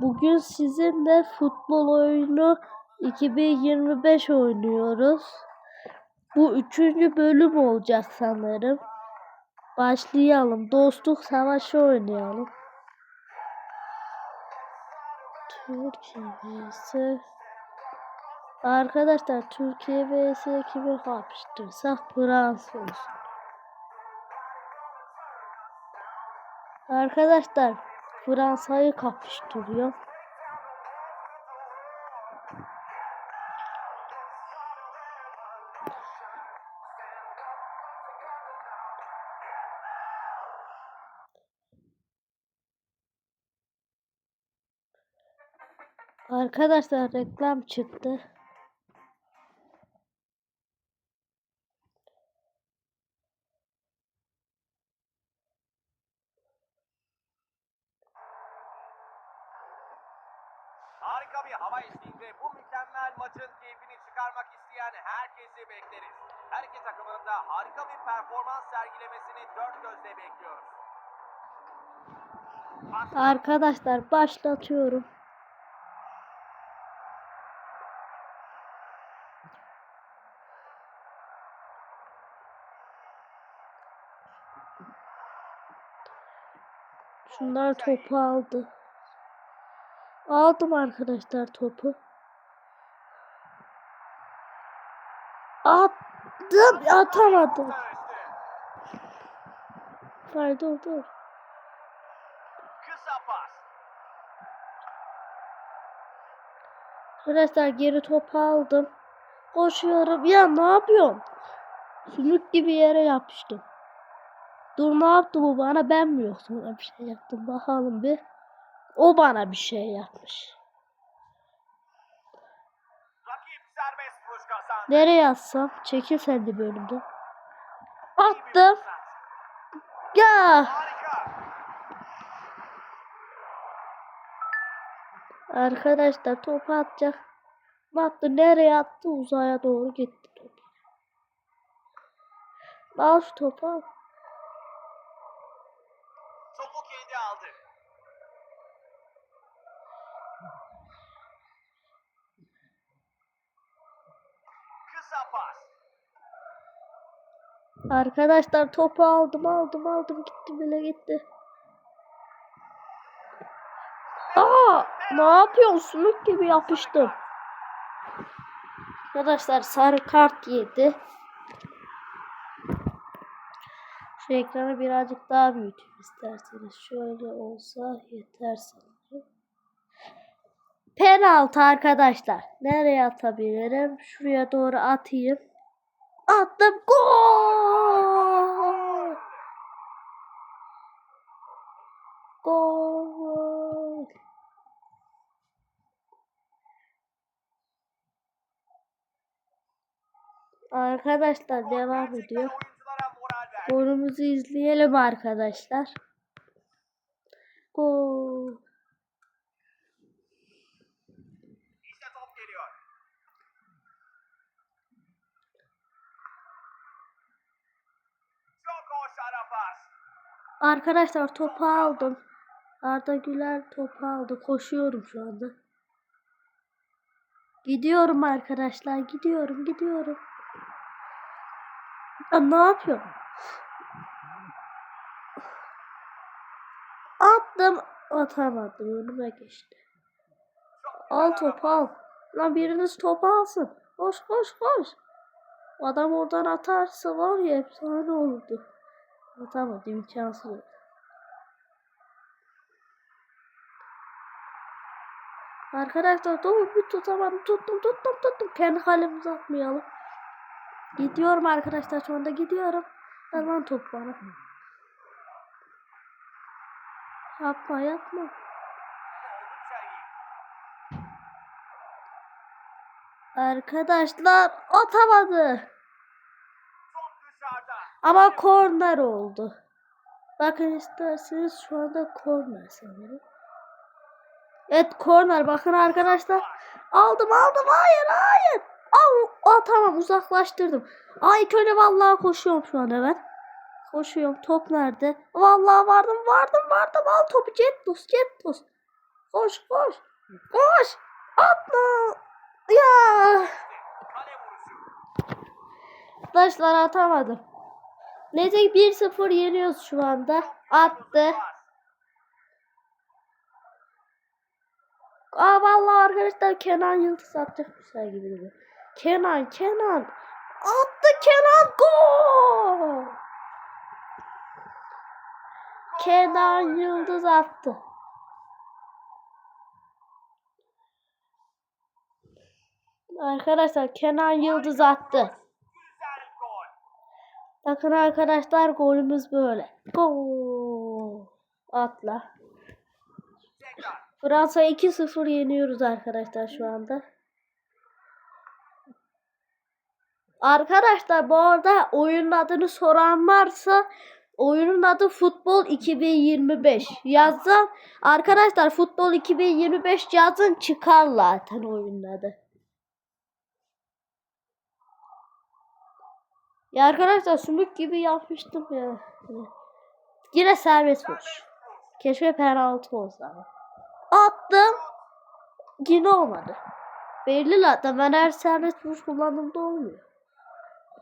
Bugün sizinle futbol oyunu 2025 oynuyoruz. Bu üçüncü bölüm olacak sanırım. Başlayalım. Dostluk savaşı oynayalım. Türkiye vs Arkadaşlar Türkiye vs kimi kapıştırsak Fransa olsun. Arkadaşlar Fransa'yı kapıştırıyor. Arkadaşlar reklam çıktı. Arkadaşlar başlatıyorum. Şunlar topu aldı. Aldım arkadaşlar topu. Attım atamadım. Hayır dur dur. Kısa pas. Arkadaşlar geri topu aldım. Koşuyorum. Ya ne yapıyorsun? Sümük gibi yere yapıştım. Dur ne yaptı bu bana ben mi yoksa ona bir şey yaptım bakalım bir. O bana bir şey yapmış. Nereye atsam? Çekil sen de bölümde. Attım. Ya. Arkadaşlar topu atacak. Baktı nereye attı? Uzaya doğru gitti top. Al şu topu al. Topu kendi aldı. Kısa pas. Arkadaşlar topu aldım aldım aldım gitti bile gitti. Aa, ne yapıyorsun? Sümük gibi yapıştım. Arkadaşlar sarı kart yedi. Şu ekranı birazcık daha büyüteyim isterseniz. Şöyle olsa yeter sanırım. Penaltı arkadaşlar. Nereye atabilirim? Şuraya doğru atayım. Attım. Gol! Arkadaşlar devam ediyor. Golümüzü izleyelim arkadaşlar. Gol. İşte top geliyor. Arkadaşlar topu aldım. Arda Güler topu aldı. Koşuyorum şu anda. Gidiyorum arkadaşlar. Gidiyorum, gidiyorum. Ya ne yapıyorum? Attım. Atamadım. Önüme geçti. Al topu al. Lan biriniz topu alsın. Koş koş koş. Adam oradan atarsa var ya efsane olurdu. Atamadı imkansız. Arkadaşlar topu bir tutamadım. Tuttum tuttum tuttum. Kendi kalemize atmayalım. Gidiyorum arkadaşlar şu anda gidiyorum. Ver lan topu bana. Yapma yapma. Arkadaşlar atamadı. Top. Ama korner oldu. Bakın isterseniz şu anda korner sanırım. Evet korner bakın arkadaşlar. Aldım aldım hayır hayır. Al, al tamam uzaklaştırdım. Ay önce vallahi koşuyorum şu an evet. Koşuyorum top nerede? Vallahi vardım vardım vardım al topu Jettos Jettos. Koş koş. Koş. Atla. Ya. Taşlar atamadım. Neyse ki 1-0 yeniyoruz şu anda. Attı. Aa vallahi arkadaşlar Kenan Yıldız atacakmışlar gibi duruyor. Kenan Kenan. Attı Kenan gol. Kenan Yıldız attı. Arkadaşlar Kenan Yıldız attı. Bakın arkadaşlar golümüz böyle. Gol. Atla. Fransa 2-0 yeniyoruz arkadaşlar şu anda. Arkadaşlar bu arada oyunun adını soran varsa oyunun adı Futbol 2025. Yazın arkadaşlar Futbol 2025 yazın çıkar zaten oyunun adı. Ya arkadaşlar sümük gibi yapmıştım ya. Yine serbest vuruş. Keşke penaltı olsa. Attım. Yine olmadı. Belli zaten ben her serbest vuruş kullandığımda olmuyor.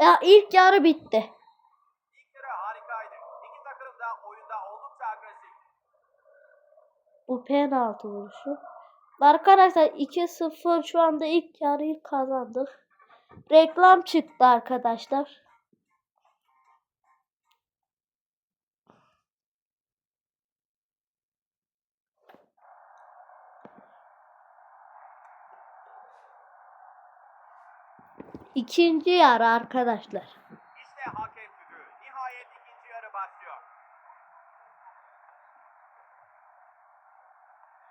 Ya ilk yarı bitti. İlk yarı harikaydı. İki takım da oyunda oldukça agresif. Bu penaltı vuruşu. Arkadaşlar 2-0 şu anda ilk yarıyı kazandık. Reklam çıktı arkadaşlar. İkinci yarı arkadaşlar. İşte hakem düdüğü. Nihayet ikinci yarı başlıyor.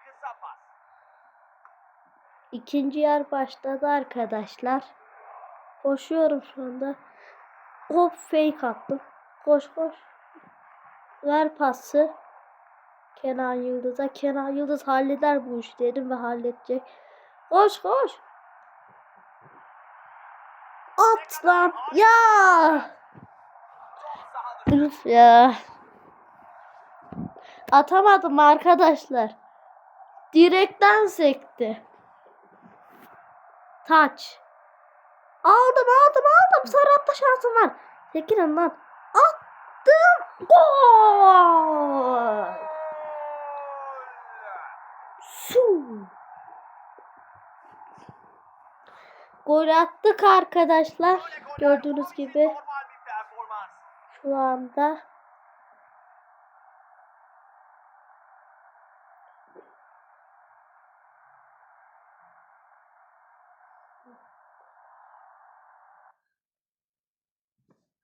Kısa pas. İkinci yer başladı arkadaşlar. Koşuyorum şu anda. Hop fake attım. Koş koş. Ver pası. Kenan Yıldız'a. Kenan Yıldız halleder bu işi dedim ve halledecek. Koş koş. Lan. Ya. Üf ya. Atamadım arkadaşlar. Direkten sekti. Taç. Aldım aldım aldım. Serhat'ta şansım var. Çekilin lan. Attım. Gol. Su. Gol attık arkadaşlar. Gördüğünüz gibi şu anda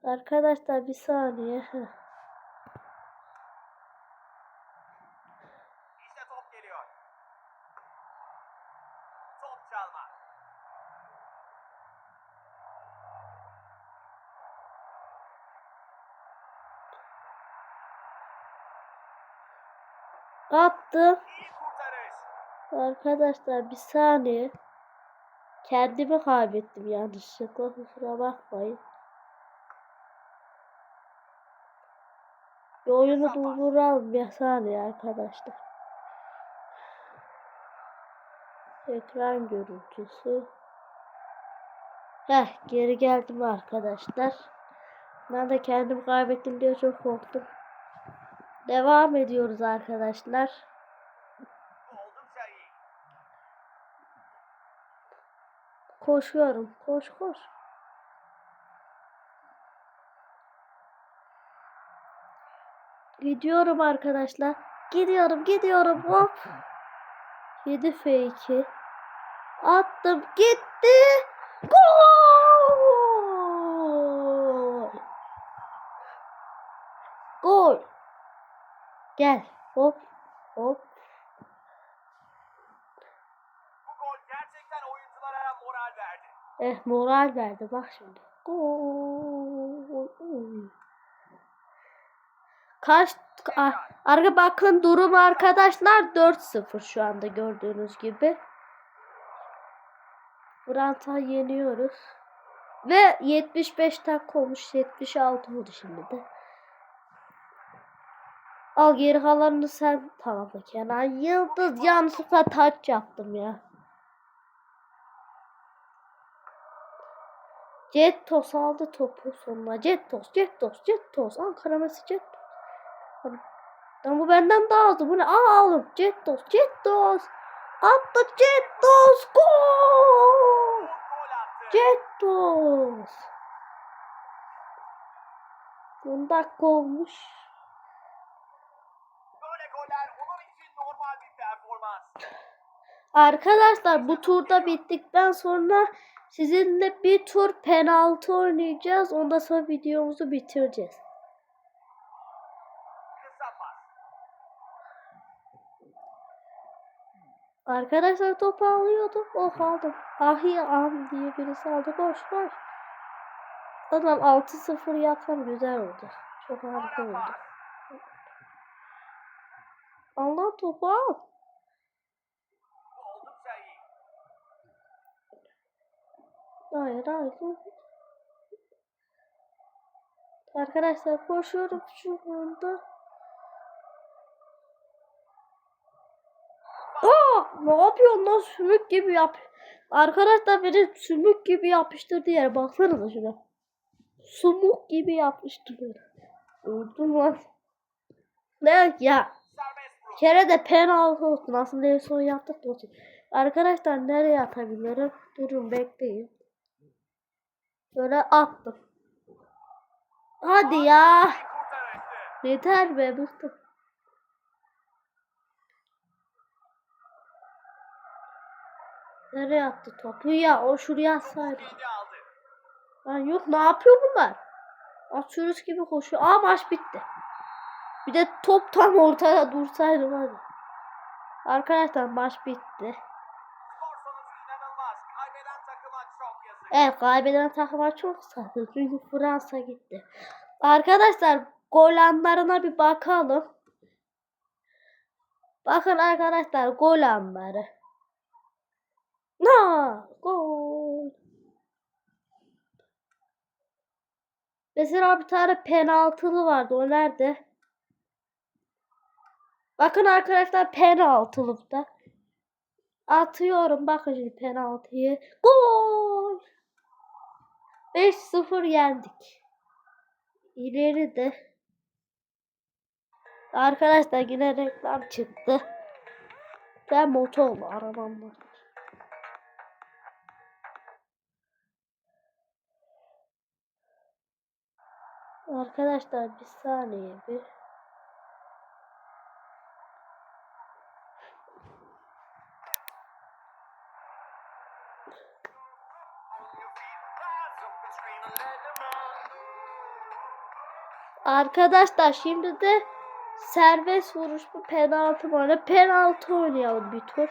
Arkadaşlar bir saniye. Heh. İşte top geliyor. Top çalma. Attım. İyi kurtarış. Arkadaşlar bir saniye. Kendimi kaybettim yanlışlıkla. Kusura bakmayın. Bir oyunu durduralım bir saniye arkadaşlar. Ekran görüntüsü. Heh geri geldim arkadaşlar. Ben de kendimi kaybettim diye çok korktum. Devam ediyoruz arkadaşlar. Koşuyorum. Koş koş. Gidiyorum arkadaşlar. Gidiyorum gidiyorum hop. 7 F2. Attım gitti. Gol. Gol. Gel. Hop. Hop. Bu gol gerçekten oyunculara moral verdi. Eh moral verdi bak şimdi. Gol. Kaç ah, arka bakın durum arkadaşlar 4-0 şu anda gördüğünüz gibi. Brant'a yeniyoruz. Ve 75 dakika olmuş. 76 oldu şimdi de. Al geri kalanını sen tamamla Kenan. Yıldız yanlışlıkla taç yaptım ya. Jettos aldı topu sonuna. Jettos, Jettos, Jettos. Ankara Messi Jettos. Lan bu benden daha hızlı. Bu ne? Aa oğlum. Jettos, Jettos. Attı Jettos. Gol. Jettos. 10 dakika olmuş. Böyle goller onun için normal bir performans. Arkadaşlar bu turda bittikten sonra sizinle bir tur penaltı oynayacağız. Ondan sonra videomuzu bitireceğiz. Arkadaşlar topu alıyordum. Oh aldım. Ahi am diye birisi aldı. Koş koş. Adam 6-0 yapan güzel oldu. Çok harika oldu. Allah topu al. Hayır hayır. Arkadaşlar koşuyorum şu anda. Aa, ne yapıyorsun lan sümük gibi yap. Arkadaşlar beni sümük gibi yapıştırdı yere baksanıza şuna. Sumuk gibi yapıştırıyor. Öldüm lan. Ne ya? Kere de penaltı olsun. Aslında en son yaptık da olsun. Arkadaşlar nereye atabilirim? Durun bekleyin. Böyle attım. Hadi ya. Yeter be bıktım. Nereye attı topu ya? O şuraya atsaydı. Lan yok ne yapıyor bunlar? Atıyoruz gibi koşuyor. Aa maç bitti. Bir de top tam ortada dursaydı ya. Arkadaşlar maç bitti. Skor sonucu inanılmaz. Kaybeden takıma çok yazık. Evet kaybeden takıma çok sattı. Çünkü Fransa gitti. Arkadaşlar gol anlarına bir bakalım. Bakın arkadaşlar gol anları. Na gol. Mesela bir tane penaltılı vardı. O nerede? Bakın arkadaşlar penaltılıkta. Atıyorum bakın şimdi penaltıyı. Gol. 5-0 yendik. İleri de. Arkadaşlar yine reklam çıktı. Ben motorlu arabam var. Arkadaşlar bir saniye bir. Arkadaşlar şimdi de serbest vuruş mu penaltı mı? Öyle penaltı oynayalım bir tur.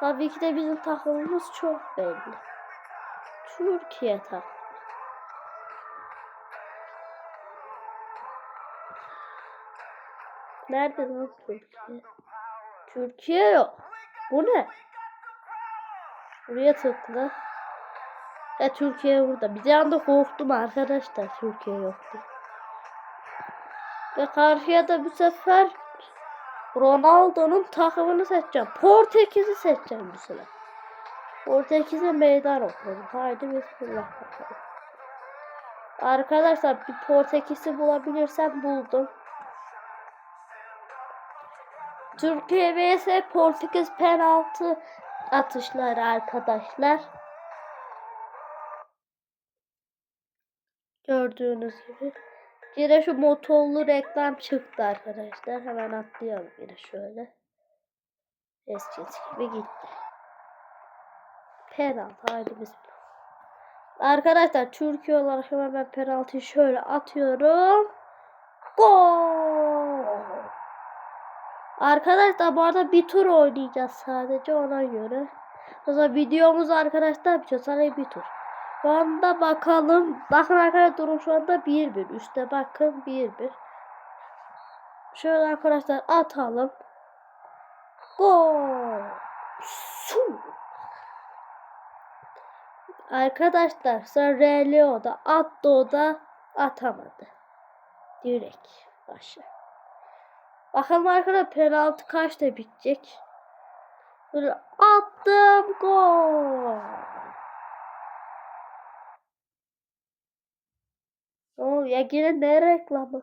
Tabii ki de bizim takımımız çok belli. Türkiye takımı. Nerede lan Türkiye? Türkiye yok. Bu ne? Buraya tıkla. Ya Türkiye burada. Bir anda korktum arkadaşlar Türkiye yok diye. Ve karşıya da bu sefer Ronaldo'nun takımını seçeceğim. Portekiz'i seçeceğim bu sefer. Portekiz'e meydan okuyorum. Haydi bismillah. Arkadaşlar bir Portekiz'i bulabilirsem buldum. Türkiye vs Portekiz penaltı atışları arkadaşlar. Gördüğünüz gibi. Yine şu motorlu reklam çıktı arkadaşlar. Hemen atlayalım yine şöyle. Eskisi gibi gitti. Penaltı haydi bismillah. Arkadaşlar Türkiye olarak hemen ben penaltıyı şöyle atıyorum. Gol. Arkadaşlar bu arada bir tur oynayacağız sadece ona göre. O zaman videomuz arkadaşlar bir sadece bir tur. Şu anda bakalım. Bakın arkadaşlar durum şu anda 1-1. Üste bakın 1-1. Şöyle arkadaşlar atalım. Gol. Su. Arkadaşlar sıra Relio'da attı o da atamadı. Direkt başa. Bakalım arkadaşlar penaltı kaçta bitecek? Böyle attım gol. Oo ya yine ne reklamı?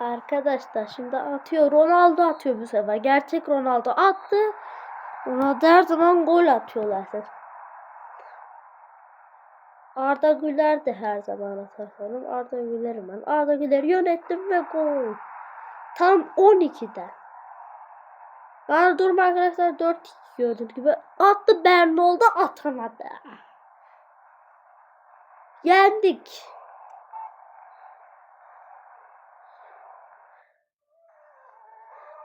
Arkadaşlar şimdi atıyor. Ronaldo atıyor bu sefer. Gerçek Ronaldo attı. Ronaldo her zaman gol atıyor zaten. Arda Güler de her zaman atar sanırım. Arda Güler'im ben. Arda Güler'i yönettim ve gol. Tam 12'den. Ben durma arkadaşlar 4 gördüğünüz gibi. Attı Bernol'da atamadı. Yendik.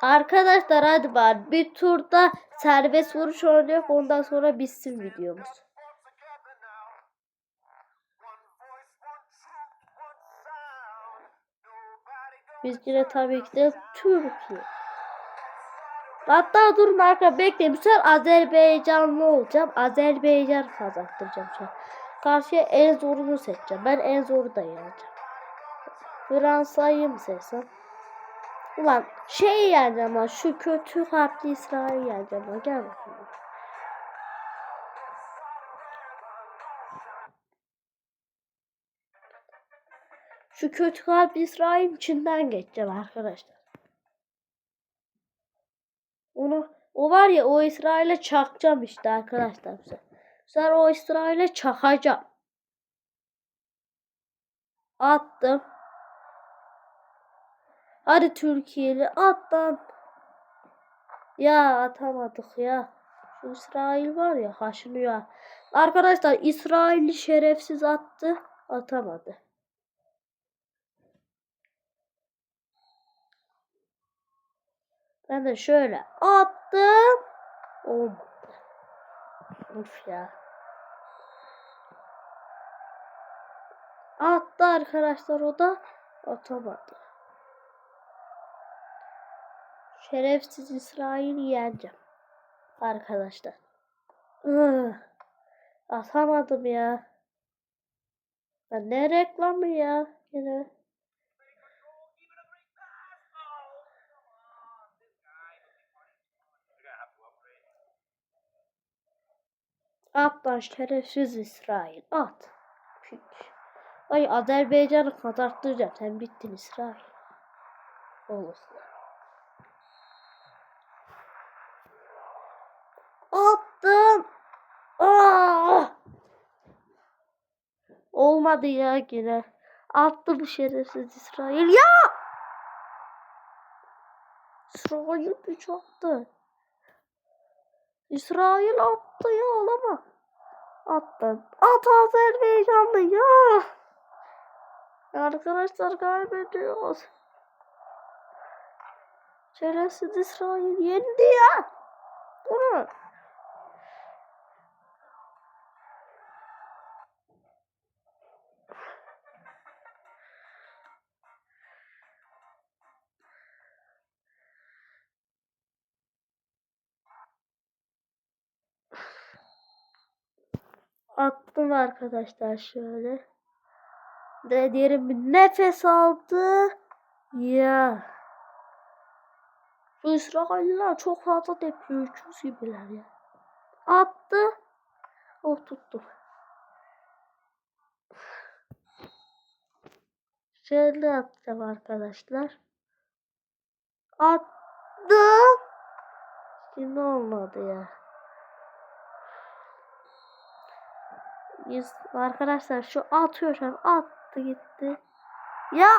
Arkadaşlar hadi bari bir turda serbest vuruş oynayalım ondan sonra bitsin videomuz. Biz yine tabii ki de Türkiye. Hatta durun arkadaşlar bekleyin. Bu sefer Azerbaycanlı olacağım. Azerbaycan kazandıracağım şu an. Karşıya en zorunu seçeceğim. Ben en zoru da yeneceğim. Fransa'yı mı seçsem? Ulan şey yeneceğim ama şu kötü kalpli İsrail yeneceğim ama gel bakalım. Şu kötü kalpli İsrail içinden geçeceğim arkadaşlar. Onu o var ya o İsrail'e çakacağım işte arkadaşlar. Sen o İsrail'e çakacağım. Attım. Hadi Türkiye'li at lan. Ya atamadık ya. İsrail var ya haşlıyor. Arkadaşlar İsrail'i şerefsiz attı. Atamadı. Ben de şöyle attım. Olmadı. Of ya. Attı arkadaşlar o da atamadı. Şerefsiz İsrail'i yeneceğim. Arkadaşlar. Ih, atamadım ya. Ya ne reklamı ya? Yine. At şerefsiz İsrail. At. Pik. Ay Azerbaycan'ı kadarttıracağım. Sen bittin İsrail. Olur. Attım. Aa! Olmadı ya yine. Attı bu şerefsiz İsrail. Ya! İsrail güç attı. İsrail attı ya olamaz. Attı. At Azerbaycanlı ya. Arkadaşlar kaybediyoruz. Şerefsiz İsrail yendi ya. Bunu. Attım arkadaşlar şöyle. De derin bir nefes aldı. Ya. Şu İsrailler çok fazla depiyor. Uçuz gibiler ya. Attı. Oh tuttu. Şöyle atacağım arkadaşlar. Attım. Şimdi olmadı ya. Biz arkadaşlar şu atıyor şu an attı gitti. Ya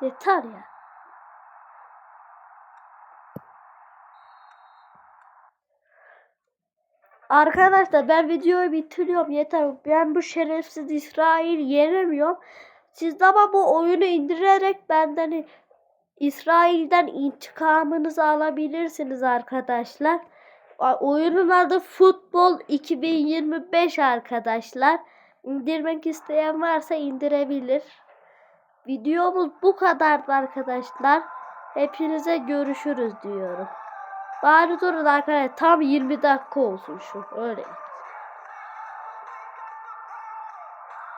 yeter ya. Arkadaşlar ben videoyu bitiriyorum yeter. Ben bu şerefsiz İsrail yenemiyorum. Siz de ama bu oyunu indirerek benden İsrail'den intikamınızı alabilirsiniz arkadaşlar. Oyunun adı Futbol 2025 arkadaşlar. İndirmek isteyen varsa indirebilir. Videomuz bu kadardı arkadaşlar. Hepinize görüşürüz diyorum. Bari durun arkadaşlar tam 20 dakika olsun şu. Öyle.